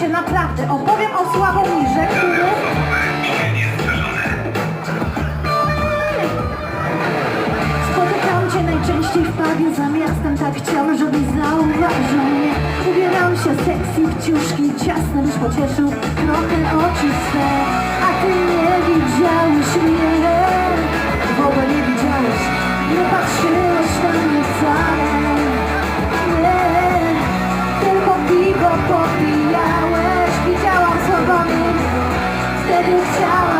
się naprawdę. Opowiem o Sławomirze, który... Spotykam cię najczęściej w pubie za miastem. Tak chciałem, żebyś zauważył mnie. Ubierałem się sexy w ciuszki ciasne Byś pocieszył trochę oczy swe. A ty nie widziałeś mnie. W ogóle nie widziałeś. Nie patrzyłeś na mnie wcale. Nie. Tylko piwo popijałeś Wtedy chciałam